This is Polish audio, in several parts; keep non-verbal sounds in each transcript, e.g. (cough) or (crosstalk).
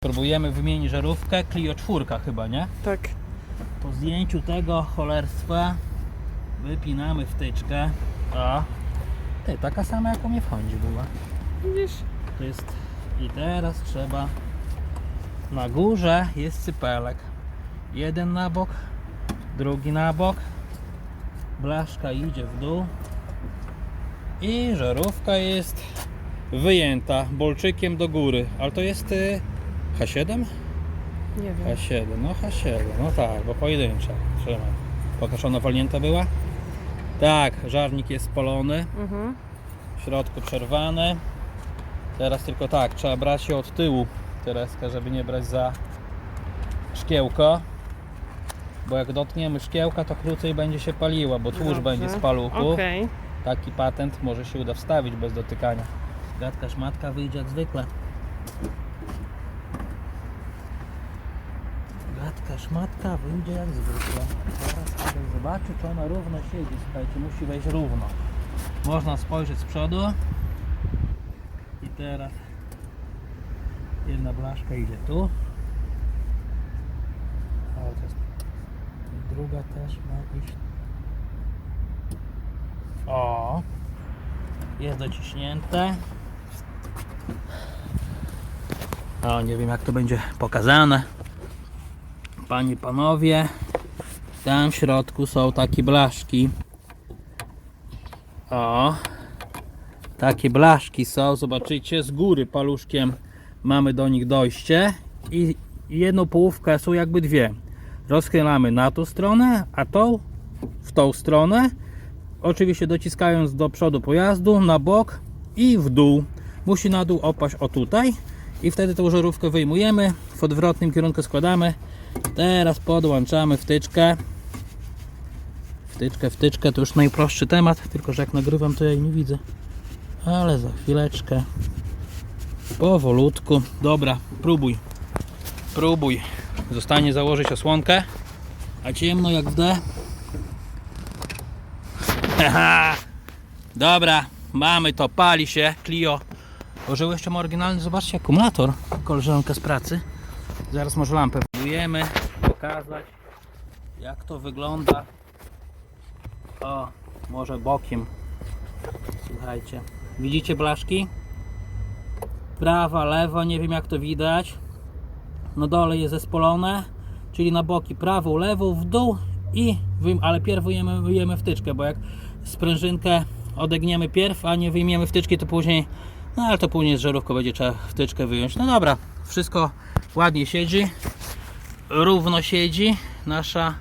Próbujemy wymienić żarówkę Clio 4 chyba, nie? Tak. Po zdjęciu tego cholerstwa wypinamy wtyczkę. O! Ty, taka sama jak u mnie w Hondzie była. Widzisz? To jest... I teraz trzeba... Na górze jest cypelek. Jeden na bok, drugi na bok. Blaszka idzie w dół. I żarówka jest wyjęta bolczykiem do góry. Ale to jest y, H7? Nie wiem. H7, no H7, no tak, bo pojedyncza. Trzymaj. Pokaż, ona walnięta była? Tak, żarnik jest spalony, Mhm. w środku przerwany. Teraz tylko tak, trzeba brać się od tyłu, Tereska, żeby nie brać za szkiełko. Bo jak dotkniemy szkiełka, to krócej będzie się paliła, bo tłuszcz Dobrze. będzie z. Okej. Taki patent może się uda wstawić bez dotykania. Gadka szmatka wyjdzie jak zwykle. Gadka szmatka wyjdzie jak zwykle. Teraz sobie zobaczę czy ona równo siedzi. Słuchajcie, musi wejść równo. Można spojrzeć z przodu. I teraz jedna blaszka idzie tu. O, to druga też ma iść o, jest dociśnięte. O, nie wiem jak to będzie pokazane. Panie, panowie, tam w środku są takie blaszki. O, takie blaszki są, zobaczycie, z góry paluszkiem mamy do nich dojście i jedną połówkę są jakby dwie. Rozchylamy na tą stronę, a tą w tą stronę Oczywiście dociskając do przodu pojazdu, na bok i w dół. Musi na dół opaść o tutaj i wtedy tą żarówkę wyjmujemy, w odwrotnym kierunku składamy. Teraz podłączamy wtyczkę. Wtyczkę, wtyczkę to już najprostszy temat, tylko że jak nagrywam to ja jej nie widzę. Ale za chwileczkę. Powolutku. Dobra, próbuj. Próbuj. Zostanie założyć osłonkę. A ciemno jak w D. (laughs) Dobra, mamy to, pali się, Clio. Użył jeszcze oryginalny, zobaczcie, akumulator, koleżanka z pracy. Zaraz może lampę próbujemy pokazać, jak to wygląda. O, może bokiem. Słuchajcie, widzicie blaszki? Prawa, lewa, nie wiem jak to widać. Na dole jest zespolone, czyli na boki prawą, lewą, w dół i ale pierw wyjmiemy wtyczkę, bo jak sprężynkę odegniemy pierw, a nie wyjmiemy wtyczki, to później, no ale to później z żarówką będzie trzeba wtyczkę wyjąć. No dobra, wszystko ładnie siedzi, równo siedzi nasza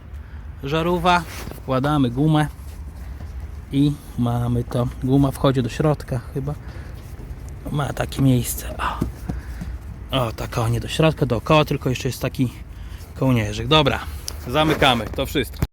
żarówa. Wkładamy gumę i mamy to. Guma wchodzi do środka chyba. Ma takie miejsce. O, o tak o, nie do środka, dookoła, tylko jeszcze jest taki kołnierzyk. Dobra, zamykamy to wszystko.